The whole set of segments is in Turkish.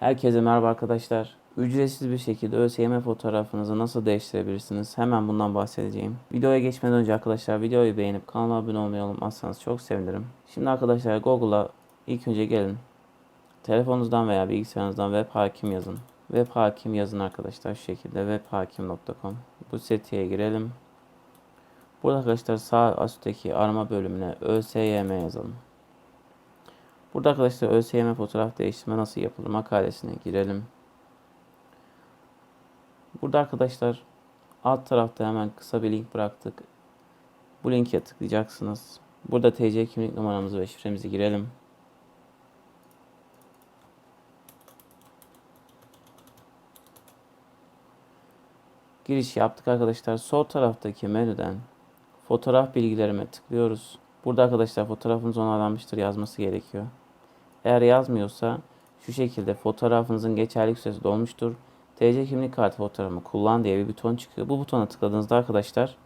Herkese merhaba arkadaşlar. Ücretsiz bir şekilde ÖSYM fotoğrafınızı nasıl değiştirebilirsiniz? Hemen bundan bahsedeceğim. Videoya geçmeden önce arkadaşlar videoyu beğenip kanala abone olmayı unutmazsanız çok sevinirim. Şimdi arkadaşlar Google'a ilk önce gelin. Telefonunuzdan veya bilgisayarınızdan web hakim yazın. Web hakim yazın arkadaşlar şu şekilde webhakim.com. Bu siteye girelim. Burada arkadaşlar sağ üstteki arama bölümüne ÖSYM yazalım. Burada arkadaşlar ÖSYM fotoğraf değiştirme nasıl yapılır makalesine girelim. Burada arkadaşlar alt tarafta hemen kısa bir link bıraktık. Bu linke tıklayacaksınız. Burada TC kimlik numaramızı ve şifremizi girelim. Giriş yaptık arkadaşlar. Sol taraftaki menüden fotoğraf bilgilerime tıklıyoruz. Burada arkadaşlar fotoğrafınız onaylanmıştır yazması gerekiyor. Eğer yazmıyorsa şu şekilde fotoğrafınızın geçerlilik süresi dolmuştur. TC kimlik kartı fotoğrafımı kullan diye bir buton çıkıyor. Bu butona tıkladığınızda arkadaşlar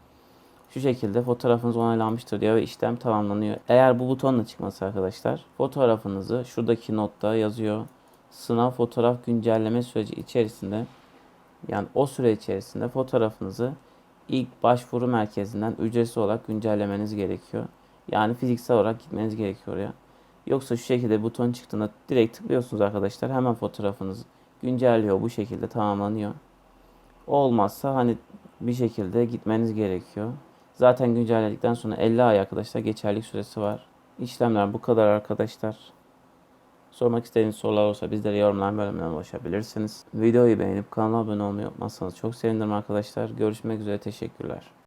şu şekilde fotoğrafınız onaylanmıştır diyor ve işlem tamamlanıyor. Eğer bu butonla çıkması arkadaşlar fotoğrafınızı şuradaki notta yazıyor. Sınav fotoğraf güncelleme süreci içerisinde yani o süre içerisinde fotoğrafınızı ilk başvuru merkezinden ücretsiz olarak güncellemeniz gerekiyor. Yani fiziksel olarak gitmeniz gerekiyor oraya. Yoksa şu şekilde buton çıktığında direkt tıklıyorsunuz arkadaşlar. Hemen fotoğrafınız güncelliyor. Bu şekilde tamamlanıyor. Olmazsa hani bir şekilde gitmeniz gerekiyor. Zaten güncelledikten sonra 50 ay arkadaşlar geçerlilik süresi var. İşlemler bu kadar arkadaşlar. Sormak istediğiniz sorular olursa bizlere yorumlar bölümünden ulaşabilirsiniz. Videoyu beğenip kanala abone olmayı unutmazsanız çok sevinirim arkadaşlar. Görüşmek üzere teşekkürler.